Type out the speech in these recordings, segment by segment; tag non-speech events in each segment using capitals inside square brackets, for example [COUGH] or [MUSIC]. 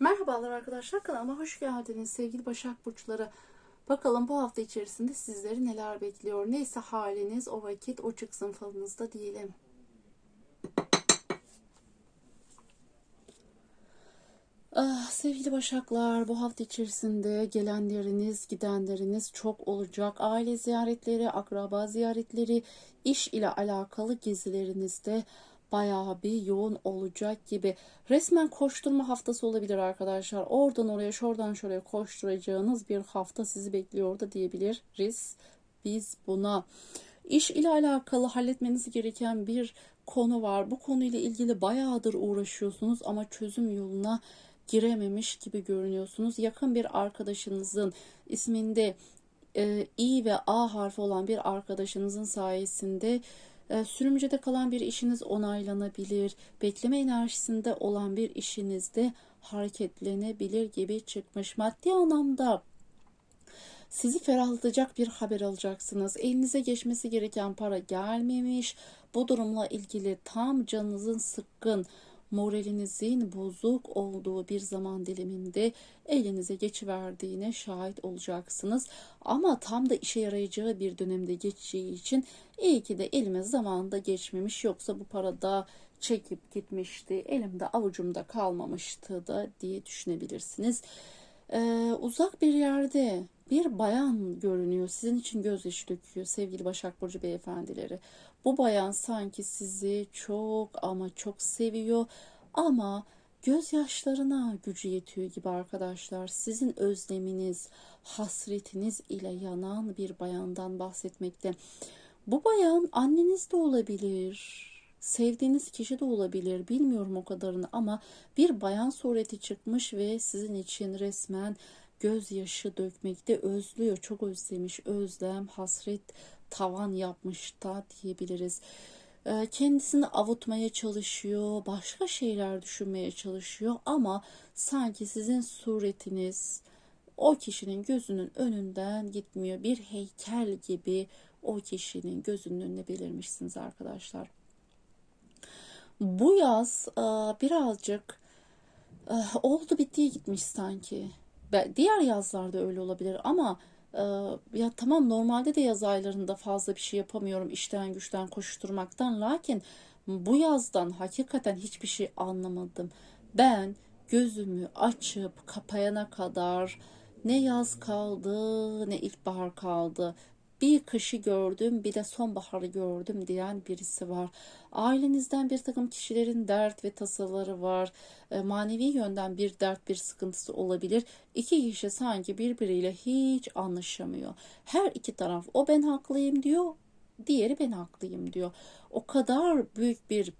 Merhabalar arkadaşlar kanalıma hoş geldiniz sevgili Başak Burçları. Bakalım bu hafta içerisinde sizleri neler bekliyor. Neyse haliniz o vakit o çıksın falınızda diyelim. Ah, sevgili Başaklar bu hafta içerisinde gelenleriniz gidenleriniz çok olacak. Aile ziyaretleri, akraba ziyaretleri, iş ile alakalı gezilerinizde bayağı bir yoğun olacak gibi. Resmen koşturma haftası olabilir arkadaşlar. Oradan oraya, şuradan şuraya koşturacağınız bir hafta sizi bekliyor da diyebiliriz biz buna. İş ile alakalı halletmeniz gereken bir konu var. Bu konuyla ilgili bayağıdır uğraşıyorsunuz ama çözüm yoluna girememiş gibi görünüyorsunuz. Yakın bir arkadaşınızın isminde e, İ ve A harfi olan bir arkadaşınızın sayesinde sürümcede kalan bir işiniz onaylanabilir. Bekleme enerjisinde olan bir işinizde hareketlenebilir gibi çıkmış. Maddi anlamda sizi ferahlatacak bir haber alacaksınız. Elinize geçmesi gereken para gelmemiş. Bu durumla ilgili tam canınızın sıkkın, moralinizin bozuk olduğu bir zaman diliminde elinize geçiverdiğine şahit olacaksınız. Ama tam da işe yarayacağı bir dönemde geçeceği için iyi ki de elime zamanında geçmemiş yoksa bu para da çekip gitmişti. Elimde avucumda kalmamıştı da diye düşünebilirsiniz. Ee, uzak bir yerde bir bayan görünüyor. Sizin için gözyaşı döküyor sevgili Başak Burcu beyefendileri. Bu bayan sanki sizi çok ama çok seviyor ama gözyaşlarına gücü yetiyor gibi arkadaşlar. Sizin özleminiz, hasretiniz ile yanan bir bayandan bahsetmekte. Bu bayan anneniz de olabilir. Sevdiğiniz kişi de olabilir. Bilmiyorum o kadarını ama bir bayan sureti çıkmış ve sizin için resmen gözyaşı dökmekte özlüyor. Çok özlemiş. Özlem, hasret tavan yapmış da diyebiliriz. Ee, Kendisini avutmaya çalışıyor, başka şeyler düşünmeye çalışıyor ama sanki sizin suretiniz o kişinin gözünün önünden gitmiyor. Bir heykel gibi o kişinin gözünün önüne belirmişsiniz arkadaşlar. Bu yaz e, birazcık e, oldu bittiye gitmiş sanki. Diğer yazlarda öyle olabilir ama e, ya tamam normalde de yaz aylarında fazla bir şey yapamıyorum işten güçten koşturmaktan. Lakin bu yazdan hakikaten hiçbir şey anlamadım. Ben gözümü açıp kapayana kadar ne yaz kaldı ne ilkbahar kaldı bir kışı gördüm bir de sonbaharı gördüm diyen birisi var. Ailenizden bir takım kişilerin dert ve tasaları var. E, manevi yönden bir dert bir sıkıntısı olabilir. İki kişi sanki birbiriyle hiç anlaşamıyor. Her iki taraf o ben haklıyım diyor. Diğeri ben haklıyım diyor. O kadar büyük bir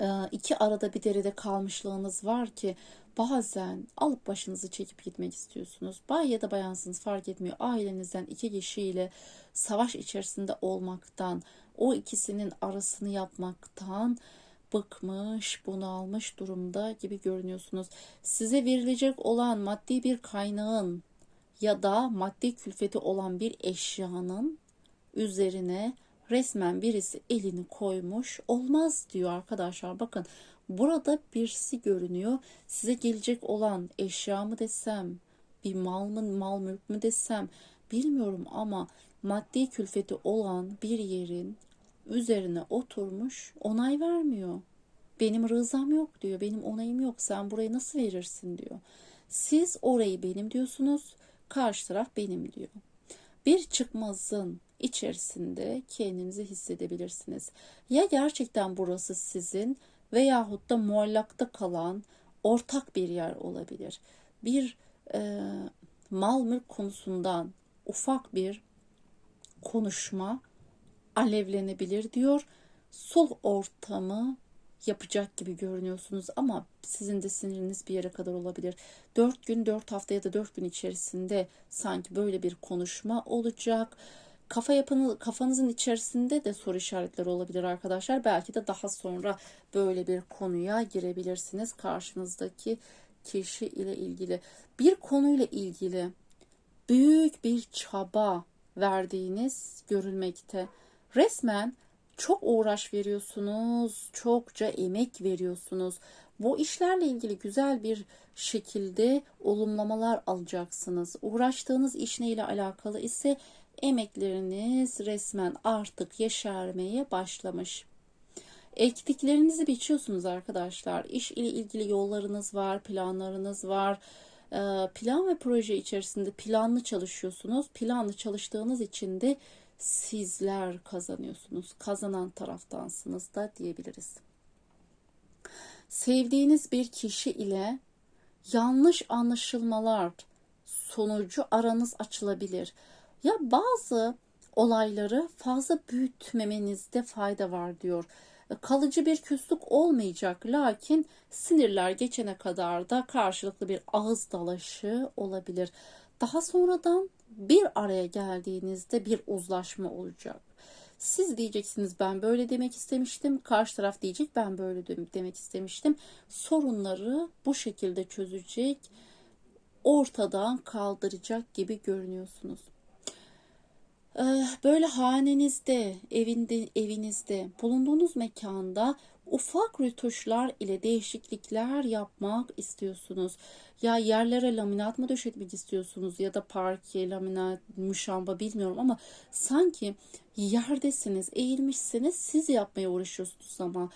e, iki arada bir derede kalmışlığınız var ki bazen alıp başınızı çekip gitmek istiyorsunuz. Bay ya da bayansınız fark etmiyor. Ailenizden iki kişiyle savaş içerisinde olmaktan, o ikisinin arasını yapmaktan bıkmış, bunalmış durumda gibi görünüyorsunuz. Size verilecek olan maddi bir kaynağın ya da maddi külfeti olan bir eşyanın üzerine resmen birisi elini koymuş. Olmaz diyor arkadaşlar. Bakın burada birisi görünüyor. Size gelecek olan eşya mı desem, bir mal mı, mal mülk mü desem bilmiyorum ama maddi külfeti olan bir yerin üzerine oturmuş onay vermiyor. Benim rızam yok diyor. Benim onayım yok. Sen burayı nasıl verirsin diyor. Siz orayı benim diyorsunuz. Karşı taraf benim diyor. Bir çıkmazın içerisinde kendinizi hissedebilirsiniz. Ya gerçekten burası sizin veyahut da muallakta kalan ortak bir yer olabilir. Bir e, mal mülk konusundan ufak bir konuşma alevlenebilir diyor. Sulh ortamı yapacak gibi görünüyorsunuz ama sizin de siniriniz bir yere kadar olabilir. 4 gün 4 hafta ya da 4 gün içerisinde sanki böyle bir konuşma olacak. Kafa yapını, kafanızın içerisinde de soru işaretleri olabilir arkadaşlar. Belki de daha sonra böyle bir konuya girebilirsiniz karşınızdaki kişi ile ilgili. Bir konuyla ilgili büyük bir çaba verdiğiniz görülmekte. Resmen çok uğraş veriyorsunuz, çokça emek veriyorsunuz. Bu işlerle ilgili güzel bir şekilde olumlamalar alacaksınız. Uğraştığınız iş neyle alakalı ise emekleriniz resmen artık yeşermeye başlamış. Ektiklerinizi biçiyorsunuz arkadaşlar. İş ile ilgili yollarınız var, planlarınız var. Ee, Plan ve proje içerisinde planlı çalışıyorsunuz. Planlı çalıştığınız için de sizler kazanıyorsunuz. Kazanan taraftansınız da diyebiliriz. Sevdiğiniz bir kişi ile yanlış anlaşılmalar sonucu aranız açılabilir. Ya bazı olayları fazla büyütmemenizde fayda var diyor. Kalıcı bir küslük olmayacak lakin sinirler geçene kadar da karşılıklı bir ağız dalaşı olabilir. Daha sonradan bir araya geldiğinizde bir uzlaşma olacak. Siz diyeceksiniz ben böyle demek istemiştim. Karşı taraf diyecek ben böyle demek istemiştim. Sorunları bu şekilde çözecek, ortadan kaldıracak gibi görünüyorsunuz. Böyle hanenizde, evinde, evinizde, bulunduğunuz mekanda ufak rötuşlar ile değişiklikler yapmak istiyorsunuz. Ya yerlere laminat mı döşetmek istiyorsunuz ya da parke, laminat, muşamba bilmiyorum ama sanki yerdesiniz, eğilmişsiniz, siz yapmaya uğraşıyorsunuz ama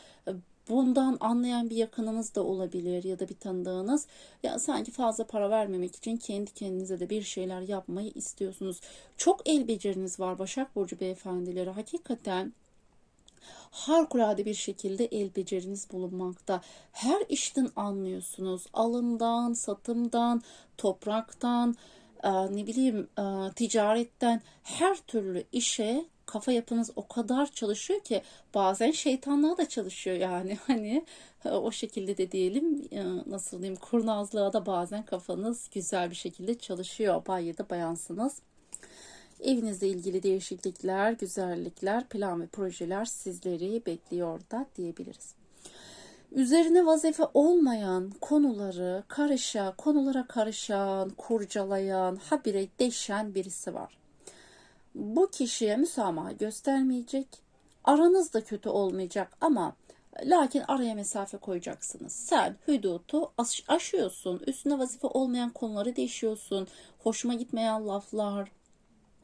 bundan anlayan bir yakınınız da olabilir ya da bir tanıdığınız. Ya sanki fazla para vermemek için kendi kendinize de bir şeyler yapmayı istiyorsunuz. Çok el beceriniz var Başak Burcu beyefendileri. Hakikaten harikulade bir şekilde el beceriniz bulunmakta. Her işten anlıyorsunuz. Alımdan, satımdan, topraktan, ne bileyim ticaretten her türlü işe kafa yapınız o kadar çalışıyor ki bazen şeytanlığa da çalışıyor yani [LAUGHS] hani o şekilde de diyelim nasıl diyeyim kurnazlığa da bazen kafanız güzel bir şekilde çalışıyor bay ya da bayansınız. Evinizle ilgili değişiklikler, güzellikler, plan ve projeler sizleri bekliyor da diyebiliriz. Üzerine vazife olmayan konuları karışa, konulara karışan, kurcalayan, habire deşen birisi var. Bu kişiye müsamaha göstermeyecek. Aranız da kötü olmayacak ama lakin araya mesafe koyacaksınız. Sen hüdutu aşıyorsun. Üstüne vazife olmayan konuları değişiyorsun. Hoşuma gitmeyen laflar,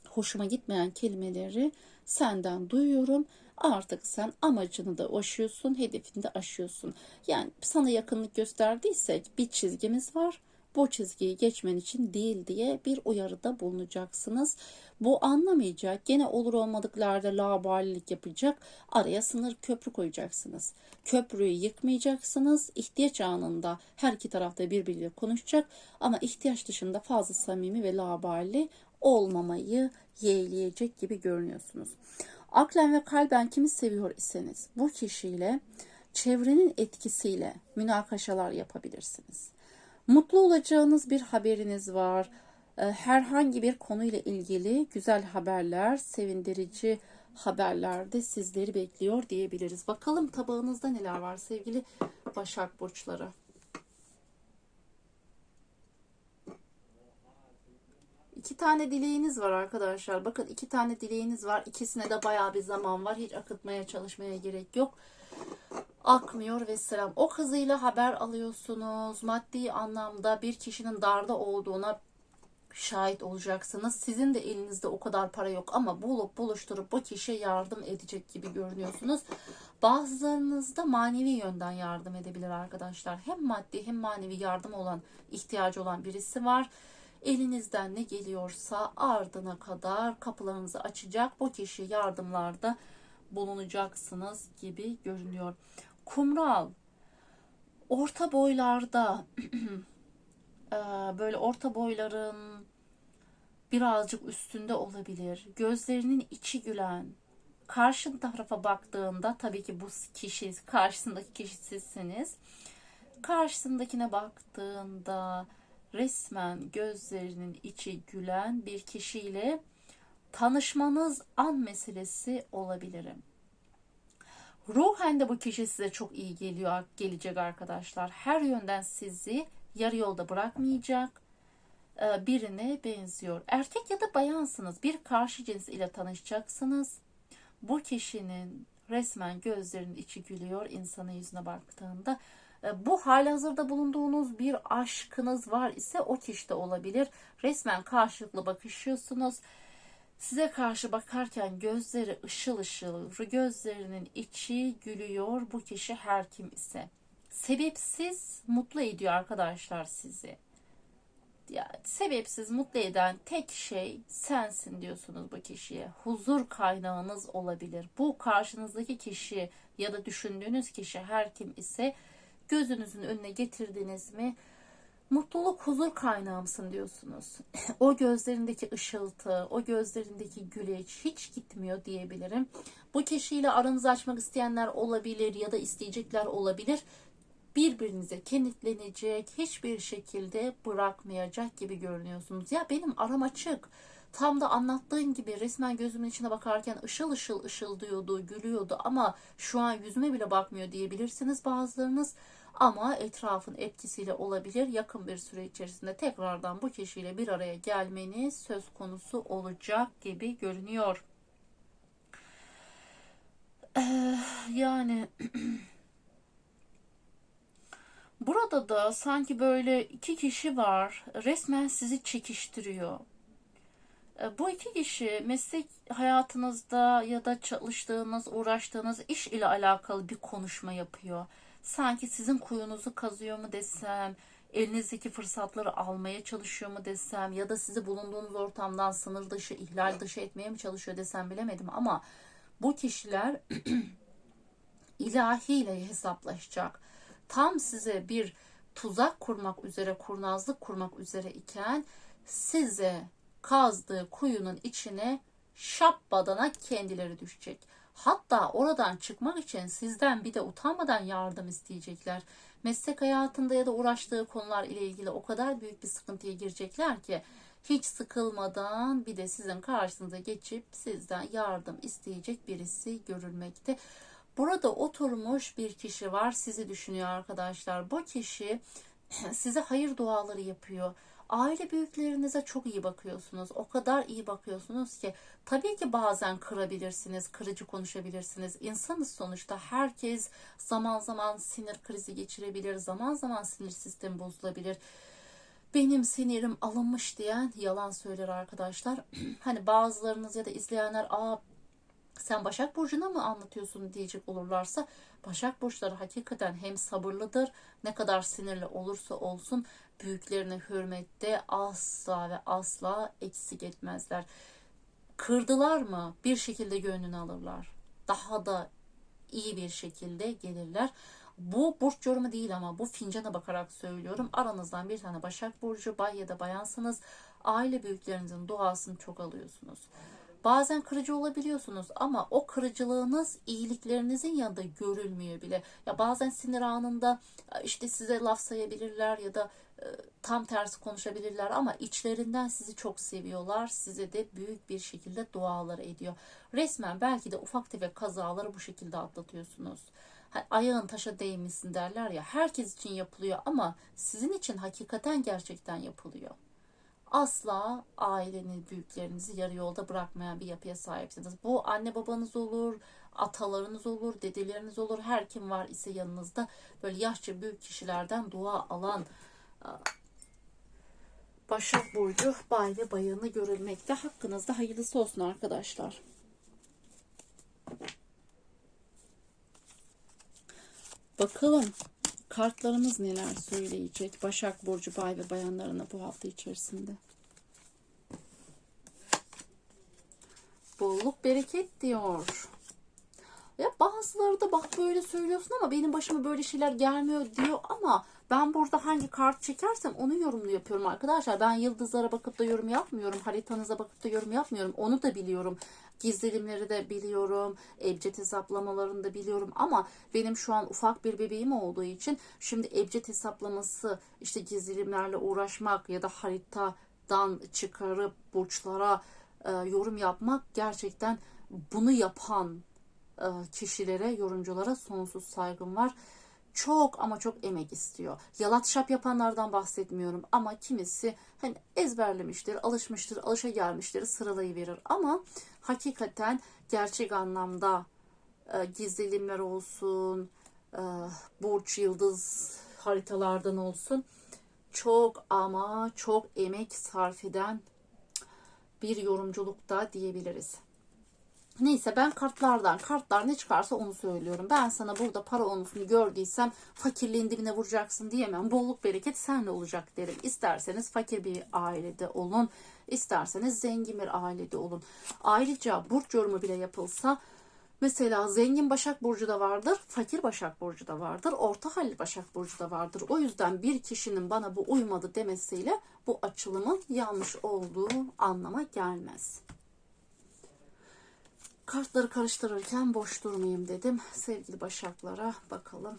hoşuma gitmeyen kelimeleri senden duyuyorum. Artık sen amacını da aşıyorsun, hedefini de aşıyorsun. Yani sana yakınlık gösterdiysek bir çizgimiz var. Bu çizgiyi geçmen için değil diye bir uyarıda bulunacaksınız. Bu anlamayacak, gene olur olmadıklarda laubalilik yapacak, araya sınır köprü koyacaksınız. Köprüyü yıkmayacaksınız. İhtiyaç anında her iki tarafta birbiriyle konuşacak ama ihtiyaç dışında fazla samimi ve labali olmamayı yeğleyecek gibi görünüyorsunuz. Aklen ve kalben kimi seviyor iseniz bu kişiyle çevrenin etkisiyle münakaşalar yapabilirsiniz. Mutlu olacağınız bir haberiniz var. Ee, herhangi bir konuyla ilgili güzel haberler, sevindirici haberler de sizleri bekliyor diyebiliriz. Bakalım tabağınızda neler var sevgili Başak Burçları. İki tane dileğiniz var arkadaşlar. Bakın iki tane dileğiniz var. İkisine de baya bir zaman var. Hiç akıtmaya çalışmaya gerek yok. Akmıyor ve selam. O kızıyla haber alıyorsunuz. Maddi anlamda bir kişinin darda olduğuna şahit olacaksınız. Sizin de elinizde o kadar para yok ama bulup buluşturup bu kişiye yardım edecek gibi görünüyorsunuz. Bazılarınız da manevi yönden yardım edebilir arkadaşlar. Hem maddi hem manevi yardım olan, ihtiyacı olan birisi var. Elinizden ne geliyorsa ardına kadar kapılarınızı açacak bu kişi yardımlarda bulunacaksınız gibi görünüyor. Kumral orta boylarda [CLEARS THROAT] böyle orta boyların birazcık üstünde olabilir. Gözlerinin içi gülen, karşı tarafa baktığında tabii ki bu kişi karşısındaki kişi sizsiniz. Karşısındakine baktığında resmen gözlerinin içi gülen bir kişiyle tanışmanız an meselesi olabilirim. Ruhen de bu kişi size çok iyi geliyor, gelecek arkadaşlar. Her yönden sizi yarı yolda bırakmayacak e, birine benziyor. Erkek ya da bayansınız. Bir karşı cins ile tanışacaksınız. Bu kişinin resmen gözlerinin içi gülüyor insanın yüzüne baktığında. E, Bu halihazırda bulunduğunuz bir aşkınız var ise o kişide olabilir. Resmen karşılıklı bakışıyorsunuz. Size karşı bakarken gözleri ışıl ışıl, gözlerinin içi gülüyor bu kişi her kim ise. Sebepsiz mutlu ediyor arkadaşlar sizi. Ya, sebepsiz mutlu eden tek şey sensin diyorsunuz bu kişiye. Huzur kaynağınız olabilir. Bu karşınızdaki kişi ya da düşündüğünüz kişi her kim ise gözünüzün önüne getirdiniz mi mutluluk huzur kaynağımsın diyorsunuz. [LAUGHS] o gözlerindeki ışıltı, o gözlerindeki güleç hiç gitmiyor diyebilirim. Bu kişiyle aranızı açmak isteyenler olabilir ya da isteyecekler olabilir. Birbirinize kenetlenecek, hiçbir şekilde bırakmayacak gibi görünüyorsunuz. Ya benim aram açık. Tam da anlattığın gibi resmen gözümün içine bakarken ışıl ışıl ışıldıyordu, gülüyordu ama şu an yüzüme bile bakmıyor diyebilirsiniz bazılarınız. Ama etrafın etkisiyle olabilir. Yakın bir süre içerisinde tekrardan bu kişiyle bir araya gelmeniz söz konusu olacak gibi görünüyor. Ee, yani [CLEARS THROAT] burada da sanki böyle iki kişi var. Resmen sizi çekiştiriyor. E, Bu iki kişi meslek hayatınızda ya da çalıştığınız, uğraştığınız iş ile alakalı bir konuşma yapıyor. Sanki sizin kuyunuzu kazıyor mu desem, elinizdeki fırsatları almaya çalışıyor mu desem ya da sizi bulunduğunuz ortamdan sınır dışı, ihlal dışı etmeye mi çalışıyor desem bilemedim ama bu kişiler [CLEARS THROAT] ilahiyle hesaplaşacak. Tam size bir tuzak kurmak üzere, kurnazlık kurmak üzere iken size kazdığı kuyunun içine şap badana kendileri düşecek. Hatta oradan çıkmak için sizden bir de utanmadan yardım isteyecekler. Meslek hayatında ya da uğraştığı konular ile ilgili o kadar büyük bir sıkıntıya girecekler ki hiç sıkılmadan bir de sizin karşınıza geçip sizden yardım isteyecek birisi görülmekte. Burada oturmuş bir kişi var sizi düşünüyor arkadaşlar. Bu kişi [CLEARS THROAT] size hayır duaları yapıyor. Aile büyüklerinize çok iyi bakıyorsunuz. O kadar iyi bakıyorsunuz ki tabii ki bazen kırabilirsiniz, kırıcı konuşabilirsiniz. İnsanız sonuçta. Herkes zaman zaman sinir krizi geçirebilir, zaman zaman sinir sistemi bozulabilir. Benim sinirim alınmış diyen yalan söyler arkadaşlar. [CLEARS THROAT] hani bazılarınız ya da izleyenler aa sen Başak Burcu'na mı anlatıyorsun diyecek olurlarsa Başak Burçları hakikaten hem sabırlıdır ne kadar sinirli olursa olsun büyüklerine hürmette asla ve asla eksik etmezler. Kırdılar mı bir şekilde gönlünü alırlar. Daha da iyi bir şekilde gelirler. Bu burç yorumu değil ama bu fincana bakarak söylüyorum. Aranızdan bir tane Başak Burcu bay ya da bayansınız. Aile büyüklerinizin duasını çok alıyorsunuz. Bazen kırıcı olabiliyorsunuz ama o kırıcılığınız iyiliklerinizin yanında görülmüyor bile. Ya bazen sinir anında işte size laf sayabilirler ya da e, tam tersi konuşabilirler ama içlerinden sizi çok seviyorlar. Size de büyük bir şekilde dualar ediyor. Resmen belki de ufak tefek kazaları bu şekilde atlatıyorsunuz. Ayağın taşa değmesin derler ya. Herkes için yapılıyor ama sizin için hakikaten gerçekten yapılıyor asla ailenin büyüklerinizi yarı yolda bırakmayan bir yapıya sahipsiniz. Bu anne babanız olur, atalarınız olur, dedeleriniz olur. Her kim var ise yanınızda böyle yaşça büyük kişilerden dua alan Başak Burcu bay ve bayanı görülmekte. Hakkınızda hayırlısı olsun arkadaşlar. Bakalım kartlarımız neler söyleyecek Başak Burcu bay ve bayanlarına bu hafta içerisinde. Bolluk bereket diyor. Ya bazıları da bak böyle söylüyorsun ama benim başıma böyle şeyler gelmiyor diyor ama ben burada hangi kart çekersem onu yorumlu yapıyorum arkadaşlar. Ben yıldızlara bakıp da yorum yapmıyorum. Haritanıza bakıp da yorum yapmıyorum. Onu da biliyorum. Gizlelimleri de biliyorum. Ebced hesaplamalarını da biliyorum. Ama benim şu an ufak bir bebeğim olduğu için şimdi ebced hesaplaması işte gizlelimlerle uğraşmak ya da haritadan çıkarıp burçlara e, yorum yapmak gerçekten bunu yapan e, kişilere, yorumculara sonsuz saygım var. Çok ama çok emek istiyor. Yalat şap yapanlardan bahsetmiyorum ama kimisi hani ezberlemiştir, alışmıştır, alışa gelmiştir, sıralayıverir. Ama hakikaten gerçek anlamda e, gizlilimler olsun, e, burç yıldız haritalardan olsun çok ama çok emek sarf eden bir yorumculuk da diyebiliriz. Neyse ben kartlardan, kartlar ne çıkarsa onu söylüyorum. Ben sana burada para onusunu gördüysem fakirliğin dibine vuracaksın diyemem. Bolluk bereket senle olacak derim. İsterseniz fakir bir ailede olun, isterseniz zengin bir ailede olun. Ayrıca burç yorumu bile yapılsa Mesela zengin Başak Burcu da vardır, fakir Başak Burcu da vardır, orta halli Başak Burcu da vardır. O yüzden bir kişinin bana bu uymadı demesiyle bu açılımın yanlış olduğu anlama gelmez. Kartları karıştırırken boş durmayayım dedim. Sevgili Başaklara bakalım.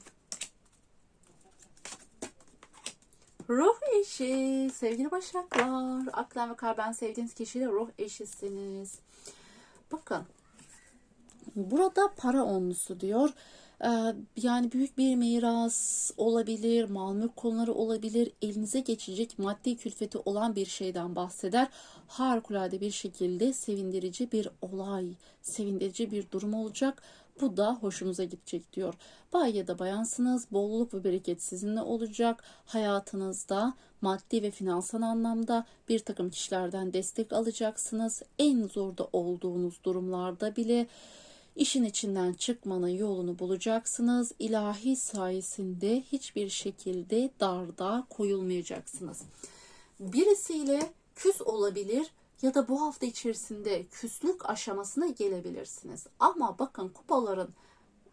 Ruh eşi, sevgili Başaklar. Aklen ve kalben sevdiğiniz kişiyle ruh eşisiniz. Bakın Burada para onlusu diyor. Yani büyük bir miras olabilir, mal mülk konuları olabilir, elinize geçecek maddi külfeti olan bir şeyden bahseder. Harikulade bir şekilde sevindirici bir olay, sevindirici bir durum olacak. Bu da hoşunuza gidecek diyor. Bay ya da bayansınız, bolluk ve bereket sizinle olacak. Hayatınızda maddi ve finansal anlamda bir takım kişilerden destek alacaksınız. En zorda olduğunuz durumlarda bile İşin içinden çıkmanın yolunu bulacaksınız. İlahi sayesinde hiçbir şekilde darda koyulmayacaksınız. Birisiyle küs olabilir ya da bu hafta içerisinde küslük aşamasına gelebilirsiniz. Ama bakın kupaların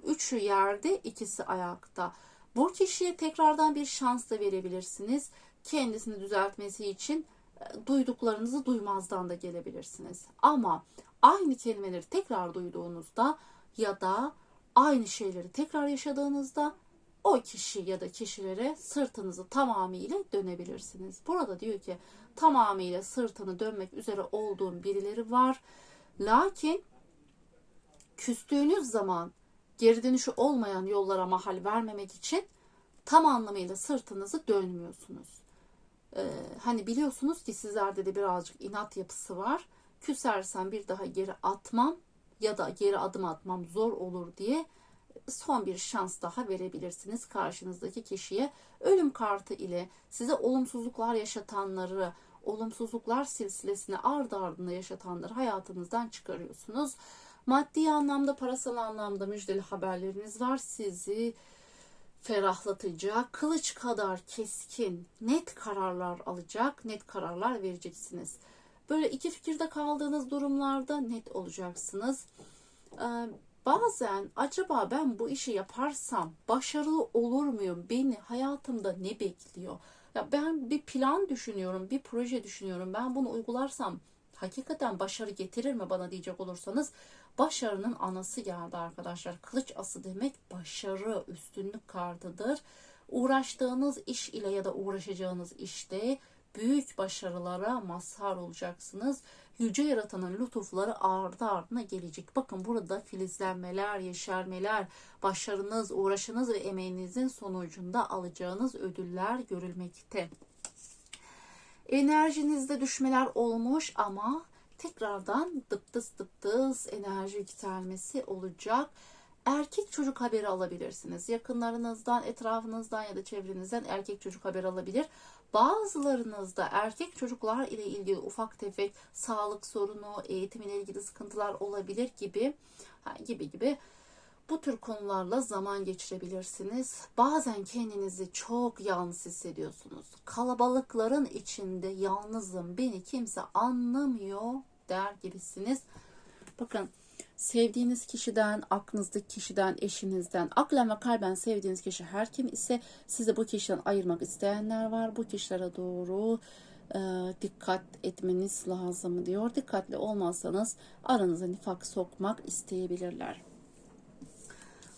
üçü yerde, ikisi ayakta. Bu kişiye tekrardan bir şans da verebilirsiniz. Kendisini düzeltmesi için e, duyduklarınızı duymazdan da gelebilirsiniz. Ama aynı kelimeleri tekrar duyduğunuzda ya da aynı şeyleri tekrar yaşadığınızda o kişi ya da kişilere sırtınızı tamamıyla dönebilirsiniz. Burada diyor ki tamamıyla sırtını dönmek üzere olduğum birileri var. Lakin küstüğünüz zaman geri dönüşü olmayan yollara mahal vermemek için tam anlamıyla sırtınızı dönmüyorsunuz. Ee, hani biliyorsunuz ki sizlerde de birazcık inat yapısı var küsersem bir daha geri atmam ya da geri adım atmam zor olur diye son bir şans daha verebilirsiniz karşınızdaki kişiye. Ölüm kartı ile size olumsuzluklar yaşatanları, olumsuzluklar silsilesini ardı ardına yaşatanları hayatınızdan çıkarıyorsunuz. Maddi anlamda, parasal anlamda müjdeli haberleriniz var. Sizi ferahlatacak, kılıç kadar keskin, net kararlar alacak, net kararlar vereceksiniz. Böyle iki fikirde kaldığınız durumlarda net olacaksınız. Ee, bazen acaba ben bu işi yaparsam başarılı olur muyum? Beni hayatımda ne bekliyor? Ya ben bir plan düşünüyorum, bir proje düşünüyorum. Ben bunu uygularsam hakikaten başarı getirir mi bana diyecek olursanız başarının anası geldi arkadaşlar. Kılıç ası demek başarı, üstünlük kartıdır. Uğraştığınız iş ile ya da uğraşacağınız işte büyük başarılara mazhar olacaksınız. Yüce Yaratan'ın lütufları ardı ardına gelecek. Bakın burada filizlenmeler, yeşermeler, başarınız, uğraşınız ve emeğinizin sonucunda alacağınız ödüller görülmekte. Enerjinizde düşmeler olmuş ama tekrardan dıptıs dıptıs enerji yükselmesi olacak. Erkek çocuk haberi alabilirsiniz. Yakınlarınızdan, etrafınızdan ya da çevrenizden erkek çocuk haberi alabilir. Bazılarınızda erkek çocuklar ile ilgili ufak tefek sağlık sorunu, eğitimle ilgili sıkıntılar olabilir gibi gibi gibi bu tür konularla zaman geçirebilirsiniz. Bazen kendinizi çok yalnız hissediyorsunuz. Kalabalıkların içinde yalnızım, beni kimse anlamıyor der gibisiniz. Bakın sevdiğiniz kişiden, aklınızdaki kişiden, eşinizden, aklen ve kalben sevdiğiniz kişi her kim ise sizi bu kişiden ayırmak isteyenler var. Bu kişilere doğru e, dikkat etmeniz lazım diyor. Dikkatli olmazsanız aranıza nifak sokmak isteyebilirler.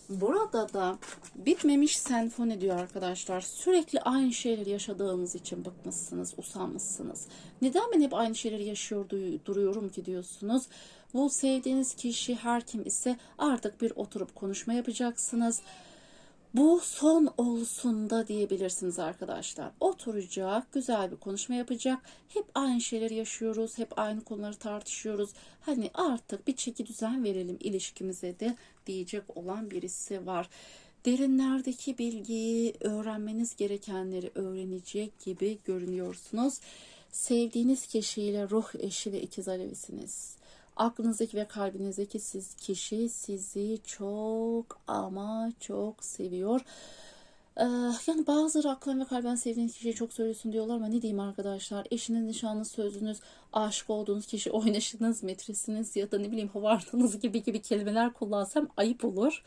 Burada da bitmemiş senfoni diyor arkadaşlar. Sürekli aynı şeyleri yaşadığınız için bıkmışsınız, usanmışsınız. Neden ben hep aynı şeyleri yaşıyor duruyorum ki diyorsunuz. Bu sevdiğiniz kişi her kim ise artık bir oturup konuşma yapacaksınız. Bu son olsun da diyebilirsiniz arkadaşlar. Oturacak, güzel bir konuşma yapacak. Hep aynı şeyleri yaşıyoruz, hep aynı konuları tartışıyoruz. Hani artık bir çeki düzen verelim ilişkimize de diyecek olan birisi var. derinlerdeki bilgiyi, öğrenmeniz gerekenleri öğrenecek gibi görünüyorsunuz. Sevdiğiniz kişiyle ruh eşi ve ikiz alevisiniz. Aklınızdaki ve kalbinizdeki siz kişi sizi çok ama çok seviyor. Ee, yani bazıları aklın ve kalben sevdiğiniz kişiyi çok söylüyorsun diyorlar ama ne diyeyim arkadaşlar eşiniz, nişanlınız, sözünüz, aşık olduğunuz kişi, oynaşınız, metresiniz ya da ne bileyim havardınız gibi gibi kelimeler kullansam ayıp olur.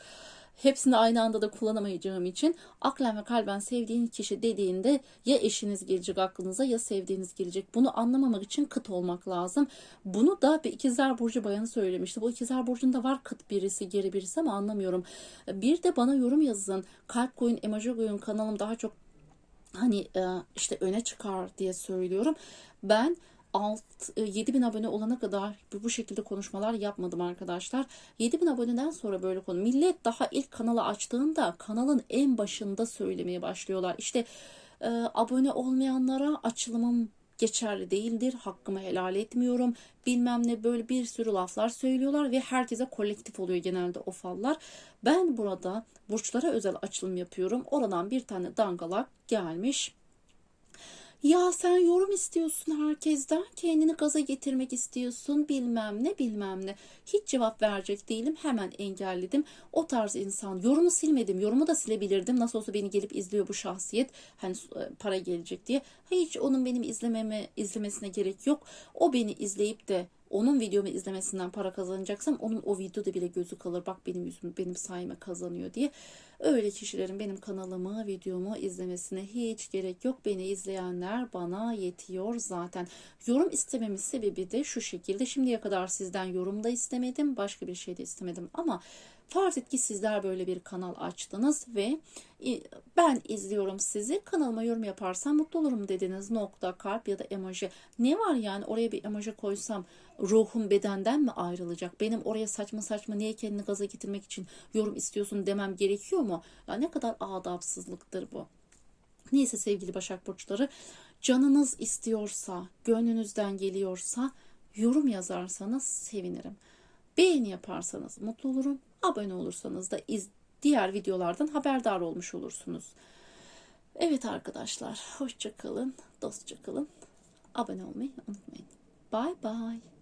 Hepsini aynı anda da kullanamayacağım için aklen ve kalben sevdiğin kişi dediğinde ya eşiniz gelecek aklınıza ya sevdiğiniz gelecek. Bunu anlamamak için kıt olmak lazım. Bunu da bir ikizler burcu bayanı söylemişti. Bu ikizler burcunda var kıt birisi geri birisi ama anlamıyorum. Bir de bana yorum yazın. Kalp koyun, emoji koyun kanalım daha çok hani e, işte öne çıkar diye söylüyorum. Ben alt 7000 abone olana kadar bu şekilde konuşmalar yapmadım arkadaşlar. 7000 aboneden sonra böyle konu. Millet daha ilk kanalı açtığında kanalın en başında söylemeye başlıyorlar. İşte e, abone olmayanlara açılımım geçerli değildir. Hakkımı helal etmiyorum. Bilmem ne böyle bir sürü laflar söylüyorlar ve herkese kolektif oluyor genelde o fallar. Ben burada burçlara özel açılım yapıyorum. Oradan bir tane dangalak gelmiş. Ya sen yorum istiyorsun herkesten, kendini gaza getirmek istiyorsun, bilmem ne bilmem ne. Hiç cevap verecek değilim, hemen engelledim. O tarz insan, yorumu silmedim, yorumu da silebilirdim. Nasıl olsa beni gelip izliyor bu şahsiyet, hani e, para gelecek diye. Hiç onun benim izlememe, izlemesine gerek yok. O beni izleyip de onun videomu izlemesinden para kazanacaksam onun o videoda bile gözü kalır. Bak benim yüzüm benim sayeme kazanıyor diye. Öyle kişilerin benim kanalımı, videomu izlemesine hiç gerek yok. Beni izleyenler bana yetiyor zaten. Yorum istememin sebebi de şu şekilde. Şimdiye kadar sizden yorum da istemedim. Başka bir şey de istemedim ama Farz et ki sizler böyle bir kanal açtınız ve ben izliyorum sizi. Kanalıma yorum yaparsam mutlu olurum dediniz. Nokta, kalp ya da emoji. Ne var yani oraya bir emoji koysam ruhum bedenden mi ayrılacak? Benim oraya saçma saçma niye kendini gaza getirmek için yorum istiyorsun demem gerekiyor mu? Ya ne kadar adapsızlıktır bu. Neyse sevgili Başak Burçları canınız istiyorsa, gönlünüzden geliyorsa yorum yazarsanız sevinirim. Beğeni yaparsanız mutlu olurum. Abone olursanız da iz, diğer videolardan haberdar olmuş olursunuz. Evet arkadaşlar, hoşça kalın, dostça kalın. Abone olmayı unutmayın. Bye bye.